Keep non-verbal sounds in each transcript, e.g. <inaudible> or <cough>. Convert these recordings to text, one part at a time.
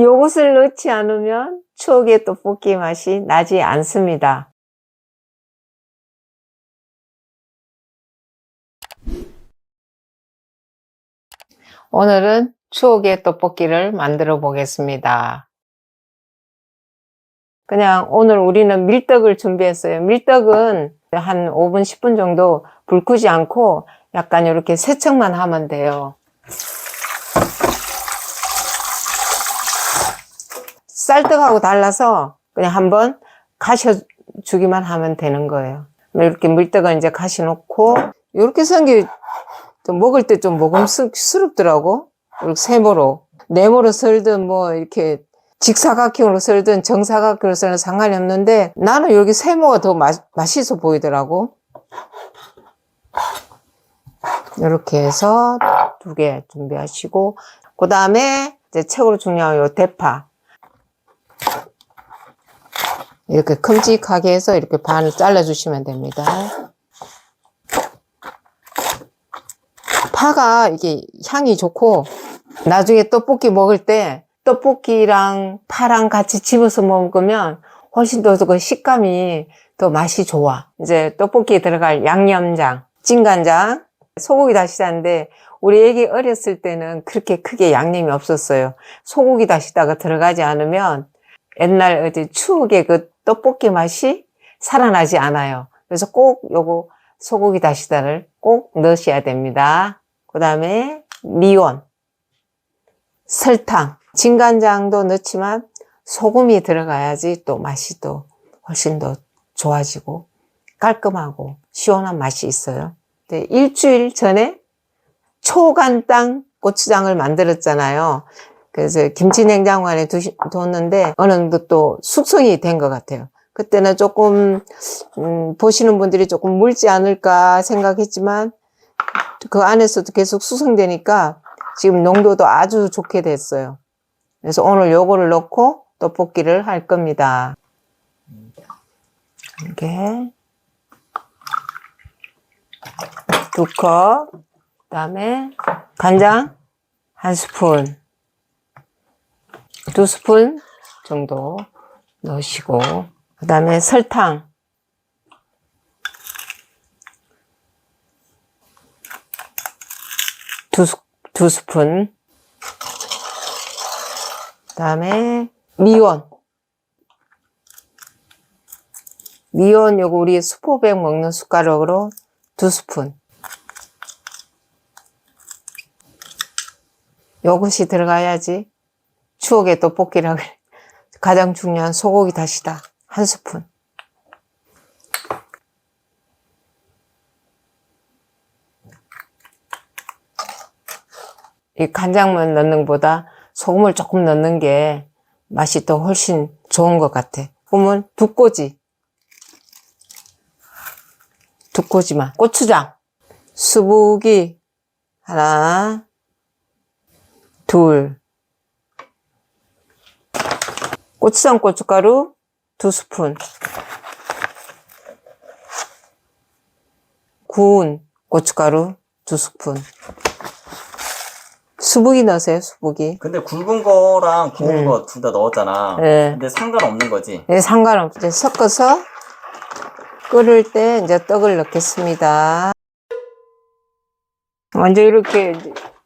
요것을 넣지 않으면 추억의 떡볶이 맛이 나지 않습니다. 오늘은 추억의 떡볶이를 만들어 보겠습니다. 그냥 오늘 우리는 밀떡을 준비했어요. 밀떡은 한 5분, 10분 정도 불 끄지 않고 약간 이렇게 세척만 하면 돼요. 쌀떡하고 달라서 그냥 한번 가셔 주기만 하면 되는 거예요. 이렇게 밀떡은 이제 가시 놓고 이렇게 생기 또 먹을 때 좀 먹음스럽더라고. 이렇게 세모로 네모로 썰든 뭐 이렇게 직사각형으로 썰든 정사각형으로 썰든 상관이 없는데 나는 여기 세모가 더 맛, 맛있어 보이더라고. 이렇게 해서 두 개 준비하시고 그 다음에 이제 최고로 중요한 요 대파 이렇게 큼직하게 해서 이렇게 반을 잘라 주시면 됩니다. 파가 이게 향이 좋고 나중에 떡볶이 먹을 때 떡볶이랑 파랑 같이 집어서 먹으면 훨씬 더 그 식감이 더 맛이 좋아. 이제 떡볶이에 들어갈 양념장, 찐간장, 소고기 다시다인데 우리 애기 어렸을 때는 그렇게 크게 양념이 없었어요. 소고기 다시다가 들어가지 않으면 옛날 어디 추억의 그 떡볶이 맛이 살아나지 않아요. 그래서 꼭 요거 소고기 다시다를 꼭 넣으셔야 됩니다. 그 다음에 미원, 설탕, 진간장도 넣지만 소금이 들어가야지 또 맛이 또 훨씬 더 좋아지고 깔끔하고 시원한 맛이 있어요. 네, 일주일 전에 초간장 고추장을 만들었잖아요. 그래서 김치 냉장고 안에 두시, 뒀는데 어느 정도 또 숙성이 된 것 같아요. 그때는 조금 음, 보시는 분들이 조금 물지 않을까 생각했지만 그 안에서도 계속 숙성되니까 지금 농도도 아주 좋게 됐어요. 그래서 오늘 요거를 넣고 떡볶이를 할 겁니다. 이렇게 두 컵, 그다음에 간장 한 스푼, 두 스푼 정도 넣으시고, 그 다음에 설탕 두, 스- 두 스푼, 그 다음에 미원. 미원 요거 우리 수포백 먹는 숟가락으로 두 스푼. 요것이 들어가야지 추억의 떡볶이라 그래. <laughs> 가장 중요한 소고기 다시다 한 스푼. 이 간장만 넣는 것보다 소금을 조금 넣는 게 맛이 더 훨씬 좋은 것 같아. 그러면 두 꼬지. 두 꼬지만. 고추장. 수북이 하나, 둘. 고추장 고춧가루 두 스푼. 구운 고춧가루 두 스푼. 수북이 넣으세요, 수북이. 근데 굵은 거랑 긴 음. 거둘 다 넣었잖아. 네. 근데 상관없는 거지. 네, 상관없이 섞어서 끓을 때 이제 떡을 넣겠습니다. 먼저 이렇게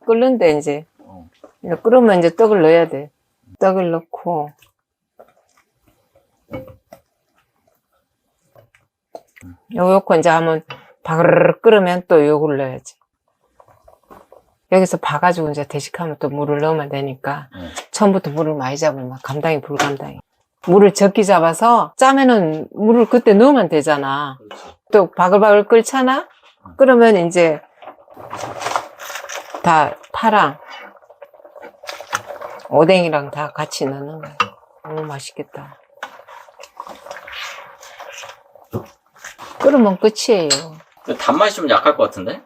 끓는데 이제 어. 이제 끓으면 이제 떡을 넣어야 돼. 떡을 넣고 요 요거 이제 한번 바르르 끓으면 또 요걸 넣어야지. 여기서 봐가지고 이제 대식하면 또 물을 넣으면 되니까 응. 처음부터 물을 많이 잡으면 막 감당이 불감당이. 물을 적게 잡아서 짜면은 물을 그때 넣으면 되잖아. 또 바글바글 끓잖아? 그러면 이제 다 파랑 오뎅이랑 다 같이 넣는 거야. 너무 맛있겠다. 끓으면 끝이에요. 단맛이 좀 약할 것 같은데?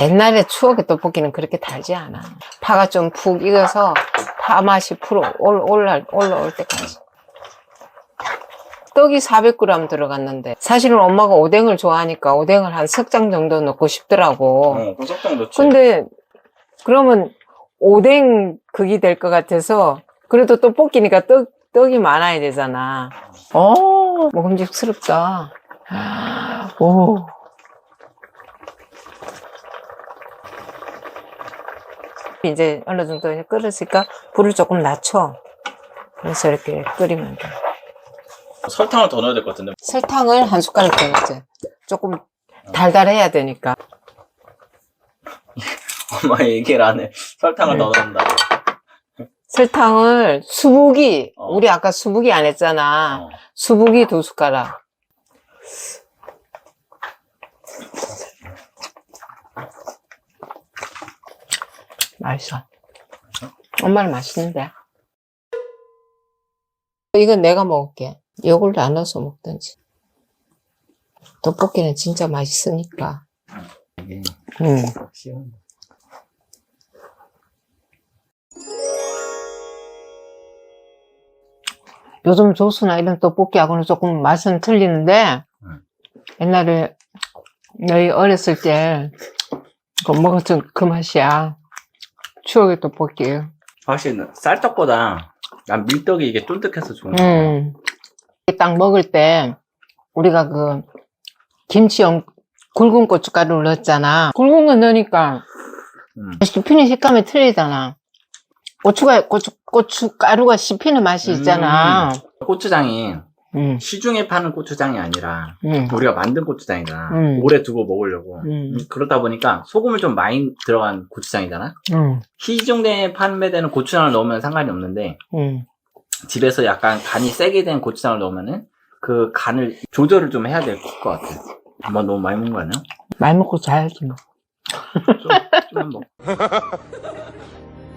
옛날에 추억의 떡볶이는 그렇게 달지 않아. 파가 좀 푹 익어서 파 맛이 풀어 올, 올라, 올라올 때까지. 떡이 400g 들어갔는데 사실은 엄마가 오뎅을 좋아하니까 오뎅을 한 석 장 정도 넣고 싶더라고. 어, 고속당 넣지. 근데 그러면 오뎅 극이 될 것 같아서 그래도 떡볶이니까 떡, 떡이 많아야 되잖아. 오, 먹음직스럽다. 오. 이제 어느 정도 이제 끓었으니까 불을 조금 낮춰. 그래서 이렇게 끓이면 돼. 설탕을 더 넣어야 될 것 같은데. 설탕을 한 숟가락 더 넣지. 조금 달달해야 되니까. <laughs> 엄마 얘기를 안 해. 설탕을 더 넣는다. 설탕을 수북이, 어. 우리 아까 수북이 안 했잖아. 어. 수북이 두 숟가락. 맛있어. 엄마는 맛있는데. 이건 내가 먹을게. 요걸 나눠서 먹든지. 떡볶이는 진짜 맛있으니까. 이게 음. 쉬운. 요즘 조수나 이런 떡볶이하고는 조금 맛은 틀리는데, 음. 옛날에 너희 어렸을 때, 그 먹었던 그 맛이야. 추억의 떡볶이. 사실 쌀떡보다 난 밀떡이 이게 쫀득해서 좋은 거야. 음. 딱 먹을 때, 우리가 그, 김치 영, 굵은 고춧가루를 넣었잖아. 굵은 거 넣으니까, 음. 씹히는 식감이 틀리잖아. 고추가, 고추, 고춧가루가 씹히는 맛이 있잖아. 고추장이 음, 시중에 파는 고추장이 아니라 음, 우리가 만든 고추장이잖아. 음. 오래 두고 먹으려고. 음, 그러다 보니까 소금을 좀 많이 들어간 고추장이잖아. 음, 시중에 판매되는 고추장을 넣으면 상관이 없는데 음. 집에서 약간 간이 세게 된 고추장을 넣으면은 그 간을 조절을 좀 해야 될 것 같아. 엄마 너무 많이 먹은 거 아니야? 말 먹고 자야지 뭐. 좀, 좀만 먹. <laughs>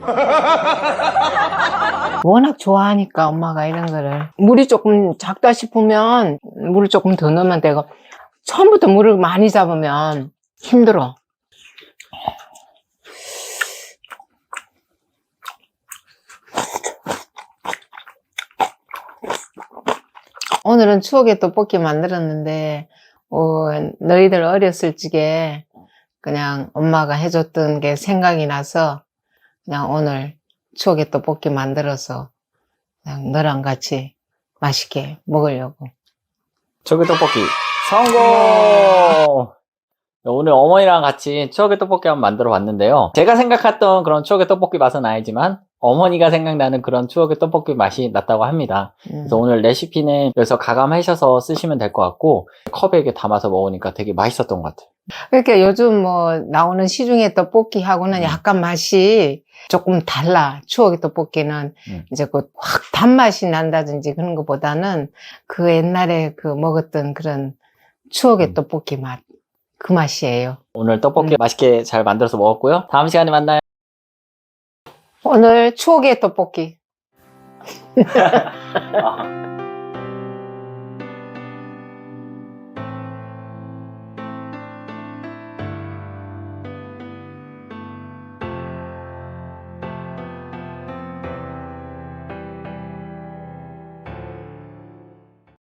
<laughs> 워낙 좋아하니까 엄마가 이런 거를 물이 조금 작다 싶으면 물을 조금 더 넣으면 되고 처음부터 물을 많이 잡으면 힘들어. 오늘은 추억의 떡볶이 만들었는데 어, 너희들 어렸을 적에 그냥 엄마가 해줬던 게 생각이 나서 그냥 오늘 추억의 떡볶이 만들어서 그냥 너랑 같이 맛있게 먹으려고. 추억의 떡볶이 성공! 오늘 어머니랑 같이 추억의 떡볶이 한번 만들어 봤는데요. 제가 생각했던 그런 추억의 떡볶이 맛은 아니지만 어머니가 생각나는 그런 추억의 떡볶이 맛이 났다고 합니다. 음. 그래서 오늘 레시피는 여기서 가감하셔서 쓰시면 될 것 같고 컵에 이렇게 담아서 먹으니까 되게 맛있었던 것 같아요. 그러니까 요즘 뭐 나오는 시중의 떡볶이하고는 음. 약간 맛이 조금 달라. 추억의 떡볶이는 음. 이제 그 확 단맛이 난다든지 그런 것보다는 그 옛날에 그 먹었던 그런 추억의 음. 떡볶이 맛. 그 맛이에요. 오늘 떡볶이 맛있게 잘 만들어서 먹었고요. 다음 시간에 만나요. 오늘 추억의 떡볶이. 아. <laughs> <laughs>